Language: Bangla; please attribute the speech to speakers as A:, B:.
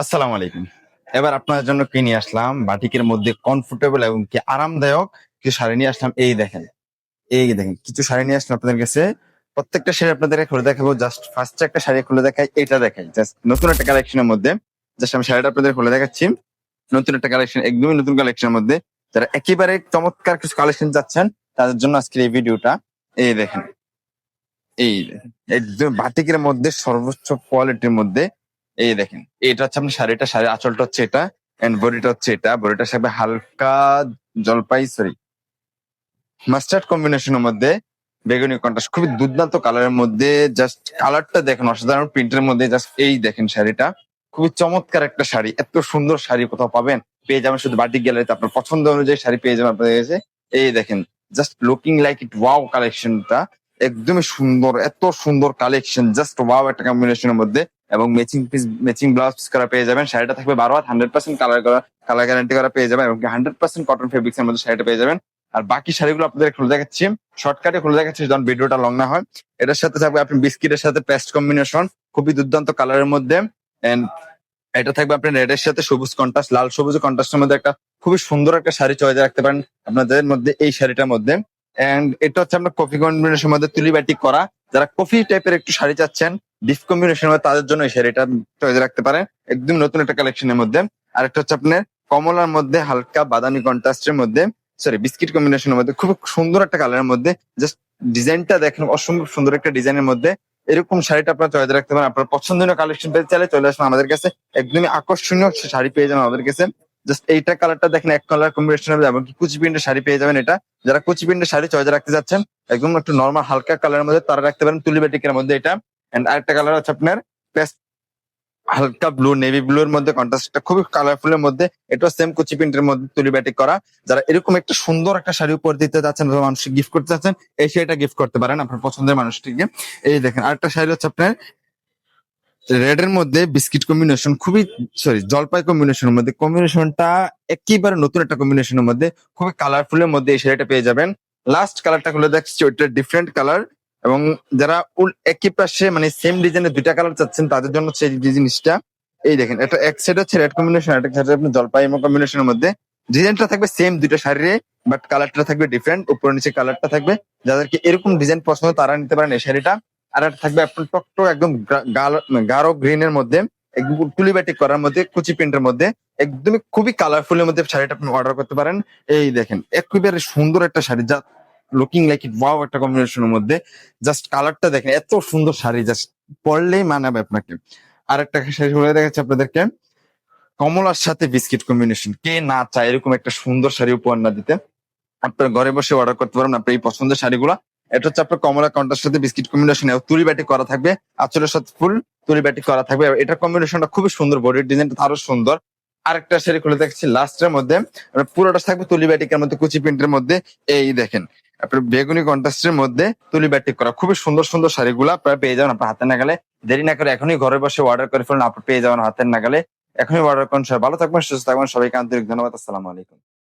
A: আসসালামু আলাইকুম। এবার আপনার জন্য কি নিয়ে আসলাম? বাটিকের মধ্যে কমফোর্টেবল এবং কি আরামদায়ক কিছু শাড়ি নিয়ে আসলাম। এই দেখেন এই দেখেন, কিছু শাড়ি নিয়ে আসলাম আপনাদের কাছে। প্রত্যেকটা শাড়ি আপনাদের খুলে দেখাবো। জাস্ট ফার্স্টে একটা শাড়ি খুলে দেখাই, এটা দেখাই। জাস্ট নতুন একটা কালেকশনের মধ্যে জাস্ট আমি শাড়িটা আপনাদের খুলে দেখাচ্ছি। নতুন একটা কালেকশন একদমই নতুন কালেকশনের মধ্যে। যারা একেবারে চমৎকার কিছু কালেকশন চাচ্ছেন, তাদের জন্য আজকের এই ভিডিওটা, এই দেখেন, এই একদম বাটিকের মধ্যে সর্বোচ্চ কোয়ালিটির মধ্যে এই দেখেন, এটা হচ্ছে আপনার শাড়িটা, শাড়ির আঁচলটা হচ্ছে এটা এন্ড বডিটা হচ্ছে এটা বডিটার সাথে হালকা জলপাই সরি মাস্টার্ড কম্বিনেশনের মধ্যে বেগুনি কন্ট্রাস্ট, খুবই দুর্দান্ত কালারের মধ্যে জাস্ট কালারটা দেখেন, অসাধারণ প্রিন্টের মধ্যে জাস্ট এই দেখেন শাড়িটা, খুবই চমৎকার একটা শাড়ি, এত সুন্দর শাড়ি কোথাও পাবেন, পেয়ে যাবেন শুধু বাটিক গ্যালারিতে, আপনার পছন্দ অনুযায়ী শাড়ি পেয়ে যাবেন আপনাদের কাছে, এই দেখেন just looking like it wow কালেকশনটা একদমই সুন্দর, এত সুন্দর কালেকশন জাস্ট ওয়াও একটা কম্বিনেশনের মধ্যে এবং matching piece matching blouse piece করা পেয়ে যাবেন। শাড়িটা থাকবে বারো হাত হান্ড্রেড পার্সেন্ট কালার করা কালার গ্যারান্টি করা পেয়ে যাবেন এবং হান্ড্রেড পার্সেন্ট কটন ফেব্রিক্স এর মধ্যে শাড়িটা পেয়ে যাবেন। আর বাকি শাড়িগুলো আপনাদের খুলে দেখাচ্ছি। শর্টকাটে খুলে দেখাচ্ছি যখন ভিডিওটা লং না হয়। এটার সাথে থাকবে আপনি বিস্কিটের সাথে পেস্ট কম্বিনেশন খুবই দুর্দান্ত কালারের মধ্যে। এন্ড এটা থাকবে আপনার রেডের সাথে সবুজ কন্ট্রাস্ট লাল সবুজ কন্ট্রাস্টের মধ্যে একটা খুবই সুন্দর একটা শাড়ি চয়েস রাখতে পারেন আপনাদের মধ্যে এই শাড়িটার মধ্যে। এন্ড এটা হচ্ছে আপনার কফি কম্বিনেশনের মধ্যে তুলি ব্যাটিক করা। যারা কফি টাইপের একটু শাড়ি চাচ্ছেন ডিপ কম্বিনেশনের মধ্যে তাদের জন্য এই শাড়িটা চয়েস রাখতে পারেন একদম নতুন একটা কালেকশনের মধ্যে। আর একটা হচ্ছে আপনার কমলার মধ্যে হালকা বাদামি কন্ট্রাস্টের মধ্যে সরি বিস্কিট কম্বিনেশনের মধ্যে। খুব সুন্দর একটা কালারের মধ্যে। জাস্ট ডিজাইনটা দেখেন, অসম্ভব সুন্দর একটা ডিজাইনের মধ্যে। এরকম শাড়িটা আপনার চয়েস রাখতে পারেন। আপনার পছন্দনীয় কালেকশন পেতে চাইলে চলে আসুন আমাদের কাছে। একদমই আকর্ষণীয় শাড়ি পেয়ে যাবেন আমাদের কাছে। জাস্ট এইটা কালারটা দেখেন, এক কালার কম্বিনেশন হবে এবং কুচি শাড়ি পেয়ে যাবেন এটা। যারা কুচি শাড়ি চয়েস রাখতে যাচ্ছেন একদম একটু নর্মাল হালকা কালারের মধ্যে তারা রাখতে পারেন। তুলি বেটিকের মধ্যে এটা। এন্ড আরেকটা কালার হচ্ছে আপনার হালকা ব্লু নেভি ব্লু এর মধ্যে কন্ট্রাস্টটা খুবই কালারফুল এর মধ্যে। এটা সেম কুচি প্রিন্টের মধ্যে তুলি ব্যাটিক করা। যারা এরকম একটা সুন্দর একটা শাড়ি উপর দিতে যাচ্ছেন অথবা মানুষকে গিফট করতে যাচ্ছেন, এই শাড়িটা গিফট করতে পারেন আপনার পছন্দের মানুষটিকে। এই দেখেন, আরেকটা শাড়ি হচ্ছে আপনার রেড এর মধ্যে বিস্কিট কম্বিনেশন খুবই সরি জলপাই কম্বিনেশনের মধ্যে। কম্বিনেশনটা একেবারে নতুন একটা কম্বিনেশনের মধ্যে, খুবই কালারফুল এর মধ্যে এই শাড়িটা পেয়ে যাবেন। লাস্ট কালারটা খুলে দেখছি, ওইটা ডিফারেন্ট কালার এবং যারা একই পাশে মানে সেম ডিজাইনের দুইটা কালার চাচ্ছেন, তাদের জন্য সেই জিনিসটা, এই দেখেন, এটা এক সাইড হচ্ছে রেড কম্বিনেশন একটা সাইড আপনি জলপাই এবং কম্বিনেশনের মধ্যে। ডিজাইনটা থাকবে সেম দুইটা শাড়িরে বাট কালারটা থাকবে ডিফারেন্ট উপর নিচে কালারটা থাকবে। যাদেরকে এরকম ডিজাইন পছন্দ তারা নিতে পারেন এই শাড়িটা। আর একটা থাকবে আপনার টকটক একদম গাঢ় গ্রিন এর মধ্যে, একদম তুলি ব্যাটিক করার মধ্যে, কুচি প্রিন্টের মধ্যে, একদমই খুবই কালারফুল এর মধ্যে শাড়িটা আপনি অর্ডার করতে পারেন। এই দেখেন, একেবারে সুন্দর একটা শাড়ি, যা লুকিং লাইক ইট ওয়াও একটা কম্বিনেশনের মধ্যে। জাস্ট কালারটা দেখেন, এত সুন্দর শাড়ি জাস্ট পরলেই মানাবে আপনাকে। আর একটা শাড়ি বলে দেখাচ্ছি আপনাদেরকে। কমলার সাথে বিস্কিট কম্বিনেশন কে না চায় এরকম একটা সুন্দর শাড়ি উপহার না দিতে। আপনার ঘরে বসে অর্ডার করতে পারেন আপনার এই পছন্দের শাড়িগুলো। এটা হচ্ছে আপনার কমলা কাউন্টার সাথে বিস্কিট কম্বিনেশন তুলি ব্যাটি করা থাকবে। আঁচলের সাথে ফুল তুলি ব্যাটি করা থাকবে। এটা কম্বিনেশনটা খুবই সুন্দর বডির ডিজাইনটা আরও সুন্দর। আরেকটা শাড়ি খুলে দেখছি লাস্টের মধ্যে। পুরোটা থাকবে তুলি ব্যাটিকের মধ্যে, কুচি প্রিন্টের মধ্যে। এই দেখেন আপনার বেগুনি কন্ট্রাস্টের মধ্যে তুলি ব্যাটিক করা। খুবই সুন্দর সুন্দর শাড়িগুলো আপনারা পেয়ে যাবেন আপনার হাতে নাগালে। দেরি না করে এখনই ঘরে বসে অর্ডার করে ফেলুন আপনার পেয়ে যাবেন হাতের নাগালে। এখনই অর্ডার করুন, সবাই ভালো থাকবেন, সুস্থ থাকবেন, সবাইকে আন্তরিক ধন্যবাদ, আসসালামু আলাইকুম।